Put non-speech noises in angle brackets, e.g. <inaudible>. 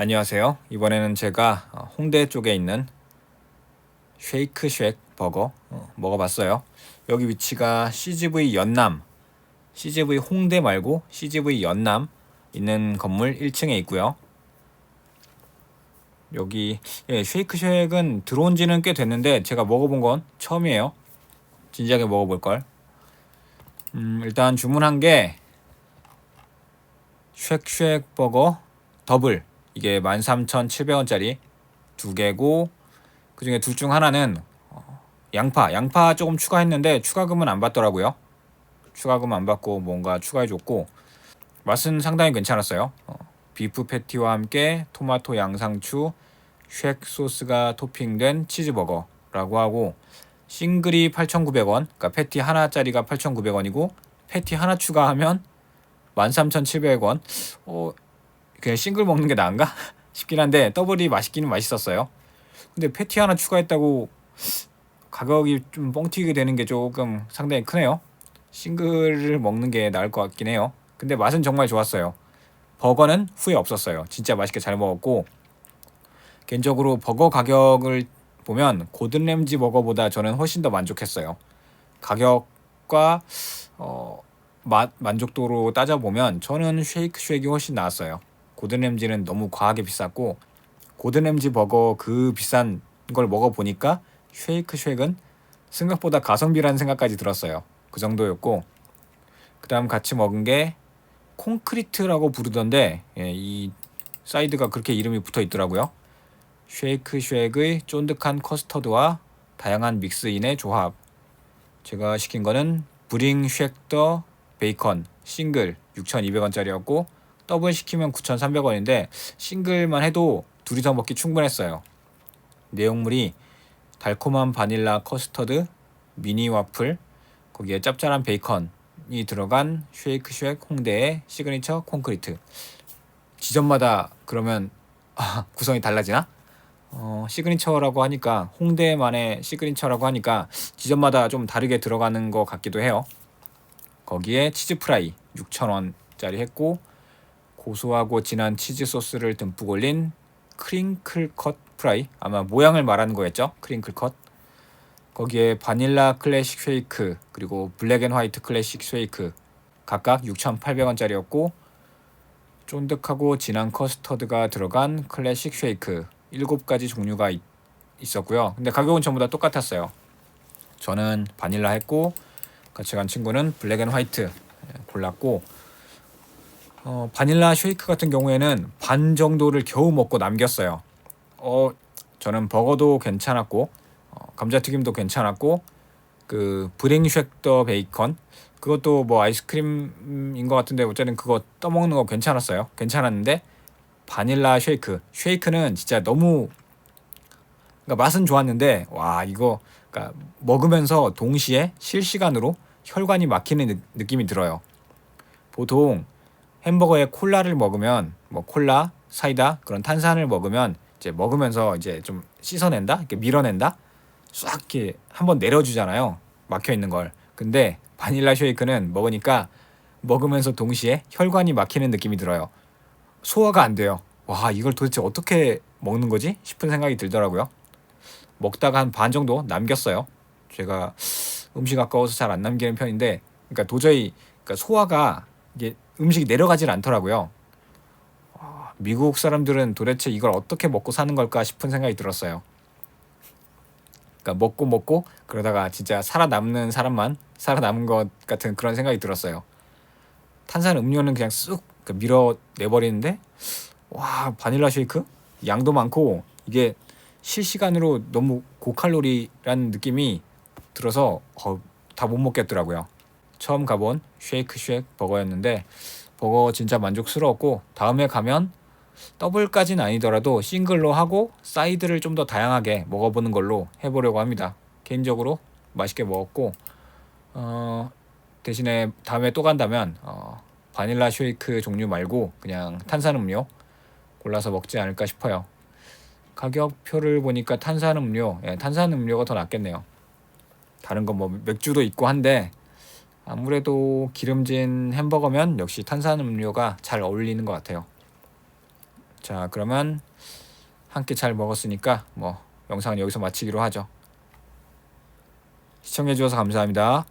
안녕하세요. 이번에는 제가 어, 홍대 쪽에 있는 쉐이크 쉑 버거 어, 먹어봤어요. 여기 위치가 CGV 연남, CGV 홍대 말고 CGV 연남 있는 건물 1층에 있고요. 여기 예, 쉐이크 쉑은 들어온 지는 꽤 됐는데 제가 먹어본 건 처음이에요. 진지하게 먹어볼 걸. 음, 일단 주문한 게 쉑쉑 버거 더블 이게 13,700원짜리 두 개고 그 중에 둘 중 하나는 어, 양파 양파 조금 추가했는데 추가금은 안 받더라고요. 추가금 안 받고 뭔가 추가해줬고 맛은 상당히 괜찮았어요. 어, 비프 패티와 함께 토마토 양상추 쉑 소스가 토핑된 치즈버거라고 하고 싱글이 8,900원, 그러니까 패티 하나짜리가 8,900원이고 패티 하나 추가하면 13,700원. 어, 그냥 싱글 먹는 게 나은가 <laughs> 싶긴 한데 더블이 맛있기는 맛있었어요. 근데 패티 하나 추가했다고 가격이 좀 뻥튀기 되는 게 조금 상당히 크네요. 싱글을 먹는 게 나을 것 같긴 해요. 근데 맛은 정말 좋았어요. 버거는 후회 없었어요. 진짜 맛있게 잘 먹었고 개인적으로 버거 가격을 보면 고든 램지 버거보다 저는 훨씬 더 만족했어요. 가격과 어, 맛 만족도로 따져 보면 저는 쉐이크 쉑이 훨씬 나았어요. 고든 램지는 너무 과하게 비쌌고 고든 램지 버거 그 비싼 걸 먹어 보니까 쉐이크 쉑은 생각보다 가성비라는 생각까지 들었어요. 그 정도였고 그 다음 같이 먹은 게 콘크리트라고 부르던데 예, 이 사이드가 그렇게 이름이 붙어 있더라고요. 쉐이크 쉑의 쫀득한 커스터드와 다양한 믹스인의 조합. 제가 시킨 거는 브링 쉑더 베이컨 싱글 6,200원짜리였고 더블 시키면 9,300원인데 싱글만 해도 둘이서 먹기 충분했어요. 내용물이 달콤한 바닐라 커스터드, 미니 와플, 거기에 짭짤한 베이컨이 들어간 쉐이크 쉑 홍대의 시그니처 콘크리트. 지점마다 그러면 아, 구성이 달라지나? 어, 시그니처라고 하니까 홍대만의 시그니처라고 하니까 지점마다 좀 다르게 들어가는 것 같기도 해요. 거기에 치즈 프라이 6,000원짜리 했고 고소하고 진한 치즈 소스를 듬뿍 올린 크링클 컷 프라이. 아마 모양을 말하는 거였죠? 크링클 컷. 거기에 바닐라 클래식 쉐이크 그리고 블랙 앤 화이트 클래식 쉐이크 각각 6,800원짜리였고 쫀득하고 진한 커스터드가 들어간 클래식 쉐이크 7가지 종류가 있, 있었고요. 근데 가격은 전부 다 똑같았어요. 저는 바닐라 했고 같이 간 친구는 블랙 앤 화이트 골랐고 어, 바닐라 쉐이크 같은 경우에는 반 정도를 겨우 먹고 남겼어요. 어, 저는 버거도 괜찮았고 어, 감자튀김도 괜찮았고 그 브링 쉑더 베이컨 그것도 뭐 아이스크림인 것 같은데 어쨌든 그거 떠먹는 거 괜찮았어요. 괜찮았는데 바닐라 쉐이크 쉐이크는 진짜 너무 그러니까 맛은 좋았는데 와 이거 그러니까 먹으면서 동시에 실시간으로 혈관이 막히는 느, 낌이 들어요. 보통 햄버거에 콜라를 먹으면 뭐 콜라, 사이다 그런 탄산을 먹으면 이제 먹으면서 이제 좀 씻어낸다, 이렇게 밀어낸다, 싹 이렇게 한번 내려주잖아요. 막혀 있는 걸. 근데 바닐라 쉐이크는 먹으니까 먹으면서 동시에 혈관이 막히는 느낌이 들어요. 소화가 안 돼요. 와 이걸 도대체 어떻게 먹는 거지 싶은 생각이 들더라고요. 먹다가 한 반 정도 남겼어요. 제가 음식 아까워서 잘 안 남기는 편인데, 그러니까 도저히 그러니까 소화가 이게 음식이 내려가질 않더라고요. 아, 미국 사람들은 도대체 이걸 어떻게 먹고 사는 걸까 싶은 생각이 들었어요. 그러니까 먹고 먹고 그러다가 진짜 살아남는 사람만 살아남은 것 같은 그런 생각이 들었어요. 탄산 음료는 그냥 쑥그 밀어 내버리는데 와 바닐라 쉐이크 양도 많고 이게 실시간으로 너무 고칼로리라는 느낌이 들어서 어, 다 못 먹겠더라고요. 처음 가본 쉐이크 쉑 버거였는데 버거 진짜 만족스러웠고 다음에 가면 더블까지는 아니더라도 싱글로 하고 사이드를 좀 더 다양하게 먹어보는 걸로 해보려고 합니다. 개인적으로 맛있게 먹었고 어, 대신에 다음에 또 간다면 어, 바닐라 쉐이크 종류 말고 그냥 탄산음료 골라서 먹지 않을까 싶어요. 가격표를 보니까 탄산음료, 예, 탄산음료가 더 낫겠네요. 다른 건 뭐 맥주도 있고 한데 아무래도 기름진 햄버거면 역시 탄산음료가 잘 어울리는 것 같아요. 자 그러면 한 끼 잘 먹었으니까 뭐 영상은 여기서 마치기로 하죠. 시청해 주셔서 감사합니다.